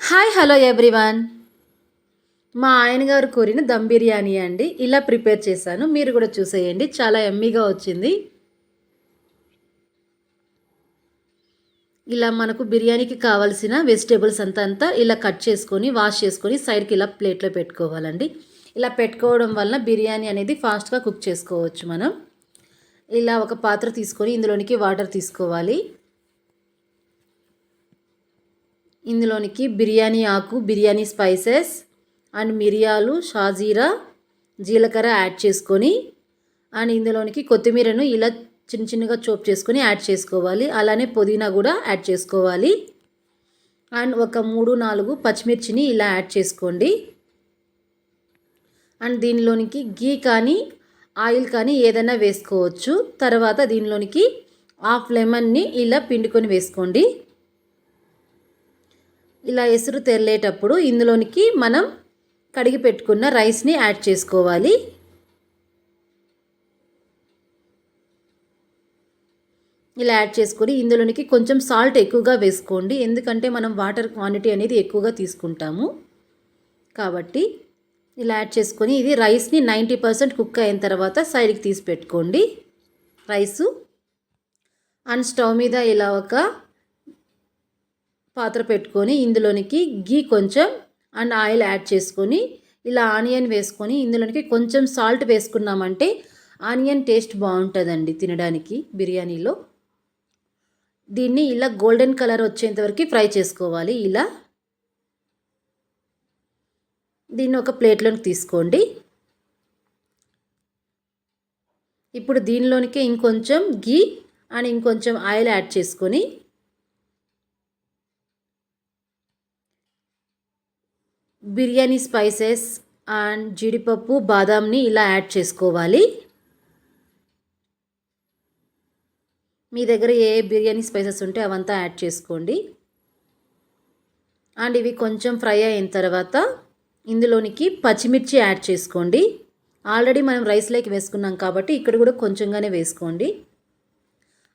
Hi hello everyone. మా ఆయన గారు కోరిన దమ్ బిర్యానీ అండి. ఇలా ప్రిపేర్ చేశాను. మీరు కూడా చూసేయండి. చాలా ఎమ్మీగా వచ్చింది. ఇలా మనకు బిర్యానీకి కావాల్సిన వెజిటేబుల్స్ అంతా అంతా ఇలా కట్ చేసుకొని వాష్ చేసుకొని సైడ్కి ఇలా ప్లేట్లో పెట్టుకోవాలండి. ఇలా పెట్టుకోవడం వల్ల బిర్యానీ అనేది ఫాస్ట్గా కుక్ చేసుకోవచ్చు మనం. ఇలా ఒక పాత్ర తీసుకొని ఇందులోనికి వాటర్ తీసుకోవాలి. ఇందులోనికి బిర్యానీ ఆకు బిర్యానీ స్పైసెస్ అండ్ మిరియాలు షాజీరా జీలకర్ర యాడ్ చేసుకొని అండ్ ఇందులోనికి కొత్తిమీరను ఇలా చిన్న చిన్నగా చోప్ చేసుకొని యాడ్ చేసుకోవాలి. అలానే పుదీనా కూడా యాడ్ చేసుకోవాలి. అండ్ ఒక మూడు నాలుగు పచ్చిమిర్చిని ఇలా యాడ్ చేసుకోండి. అండ్ దీనిలోనికి గీ కానీ ఆయిల్ కానీ ఏదైనా వేసుకోవచ్చు. తర్వాత దీనిలోనికి హాఫ్ లెమన్ని ఇలా పిండుకొని వేసుకోండి. ఇలా ఎసురు తెరలేటప్పుడు ఇందులోనికి మనం కడిగి పెట్టుకున్న రైస్ని యాడ్ చేసుకోవాలి. ఇలా యాడ్ చేసుకొని ఇందులోనికి కొంచెం సాల్ట్ ఎక్కువగా వేసుకోండి. ఎందుకంటే మనం వాటర్ క్వాంటిటీ అనేది ఎక్కువగా తీసుకుంటాము. కాబట్టి ఇలా యాడ్ చేసుకొని ఇది రైస్ని నైంటీ పర్సెంట్ కుక్ అయిన తర్వాత సైడ్కి తీసి పెట్టుకోండి. రైసు అండ్ స్టవ్ మీద ఇలా ఒక పాత్ర పెట్టుకొని ఇందులోనికి గీ కొంచెం అండ్ ఆయిల్ యాడ్ చేసుకొని ఇలా ఆనియన్ వేసుకొని ఇందులోనికి కొంచెం సాల్ట్ వేసుకున్నామంటే ఆనియన్ టేస్ట్ బాగుంటుందండి తినడానికి బిర్యానీలో. దీన్ని ఇలా గోల్డెన్ కలర్ వచ్చేంత వరకు ఫ్రై చేసుకోవాలి ఇలా. దీన్ని ఒక ప్లేట్లోకి తీసుకోండి. ఇప్పుడు దీనిలోనికి ఇంకొంచెం గీ అండ్ ఇంకొంచెం ఆయిల్ యాడ్ చేసుకొని బిర్యానీ స్పైసెస్ అండ్ జీడిపప్పు బాదాంని ఇలా యాడ్ చేసుకోవాలి. మీ దగ్గర ఏ బిర్యానీ స్పైసెస్ ఉంటే అవంతా యాడ్ చేసుకోండి. అండ్ ఇవి కొంచెం ఫ్రై అయిన తర్వాత ఇందులోనికి పచ్చిమిర్చి యాడ్ చేసుకోండి. ఆల్రెడీ మనం రైస్లోకి వేసుకున్నాం కాబట్టి ఇక్కడ కూడా కొంచెంగానే వేసుకోండి.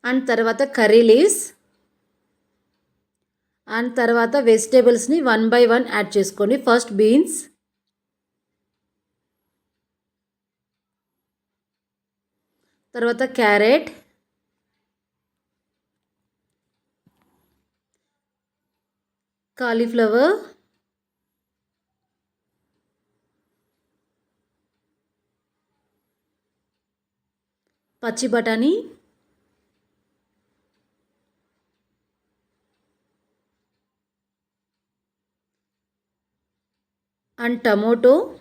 అండ్ తర్వాత కర్రీ లీవ్స్ అండ్ తర్వాత వెజిటేబుల్స్ని వన్ బై వన్ యాడ్ చేసుకోండి ఫస్ట్ బీన్స్ తర్వాత క్యారెట్ కాలీఫ్లవర్ పచ్చి బఠానీ అండ్ టమోటో.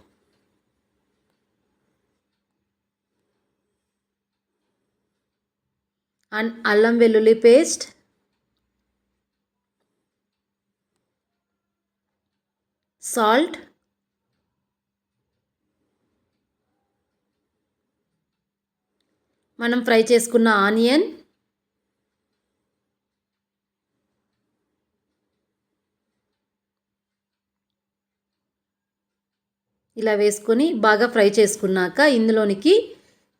అండ్ అల్లం వెల్లుల్లి పేస్ట్. సాల్ట్. మనం ఫ్రై చేసుకున్న ఆనియన్. ఇలా వేసుకొని బాగా ఫ్రై చేసుకున్నాక ఇందులోనికి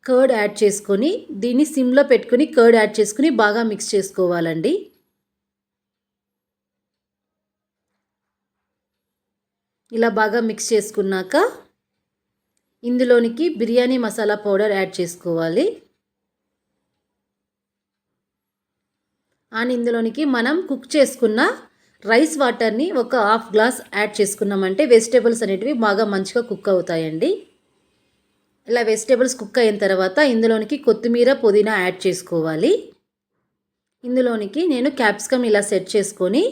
కర్డ్ యాడ్ చేసుకొని దీన్ని సిమ్లో పెట్టుకొని కర్డ్ యాడ్ చేసుకుని బాగా మిక్స్ చేసుకోవాలండి. ఇలా బాగా మిక్స్ చేసుకున్నాక ఇందులోనికి బిర్యానీ మసాలా పౌడర్ యాడ్ చేసుకోవాలి. అండ్ ఇందులోనికి మనం కుక్ చేసుకున్న రైస్ వాటర్ని ఒక హాఫ్ గ్లాస్ యాడ్ చేసుకున్నామంటే వెజిటేబుల్స్ అనేటివి బాగా మంచిగా కుక్ అవుతాయండి. ఇలా వెజిటేబుల్స్ కుక్ అయిన తర్వాత ఇందులోనికి కొత్తిమీర పుదీనా యాడ్ చేసుకోవాలి. ఇందులోనికి నేను క్యాప్సికమ్ ఇలా సెట్ చేసుకొని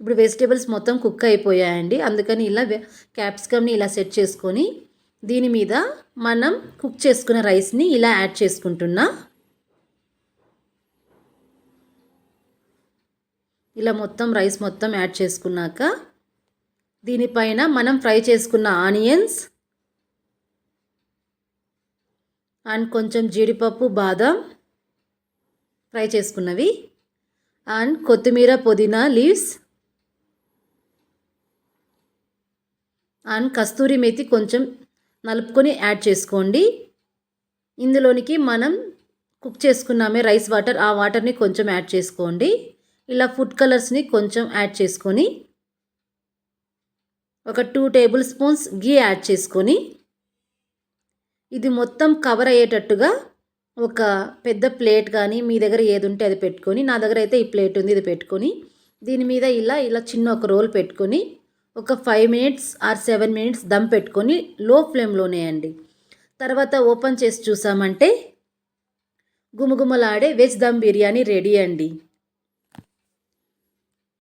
ఇప్పుడు వెజిటేబుల్స్ మొత్తం కుక్ అయిపోయాయండి. అందుకని ఇలా క్యాప్సికమ్ని ఇలా సెట్ చేసుకొని దీని మీద మనం కుక్ చేసుకున్న రైస్ని ఇలా యాడ్ చేసుకుంటున్నా. ఇలా మొత్తం రైస్ మొత్తం యాడ్ చేసుకున్నాక దీనిపైన మనం ఫ్రై చేసుకున్న ఆనియన్స్ అండ్ కొంచెం జీడిపప్పు బాదం ఫ్రై చేసుకున్నవి అండ్ కొత్తిమీర పుదీనా లీవ్స్ అండ్ కస్తూరి మేతి కొంచెం నలుపుకొని యాడ్ చేసుకోండి. ఇందులోనికి మనం కుక్ చేసుకున్నామే రైస్ వాటర్ ఆ వాటర్ని కొంచెం యాడ్ చేసుకోండి. ఇలా ఫుడ్ కలర్స్ని కొంచెం యాడ్ చేసుకొని ఒక two tablespoons ghee add చేసుకొని ఇది మొత్తం కవర్ అయ్యేటట్టుగా ఒక పెద్ద ప్లేట్ కానీ మీ దగ్గర ఏది ఉంటే అది పెట్టుకొని నా దగ్గర అయితే ఈ ప్లేట్ ఉంది ఇది పెట్టుకొని దీని మీద ఇలా ఇలా చిన్న ఒక రోల్ పెట్టుకొని ఒక five minutes or seven minutes dum పెట్టుకొని లో ఫ్లేమ్లోనే అండి. తర్వాత ఓపెన్ చేసి చూసామంటే గుమగుమలాడే వెజ్ దమ్ బిర్యానీ రెడీ అండి.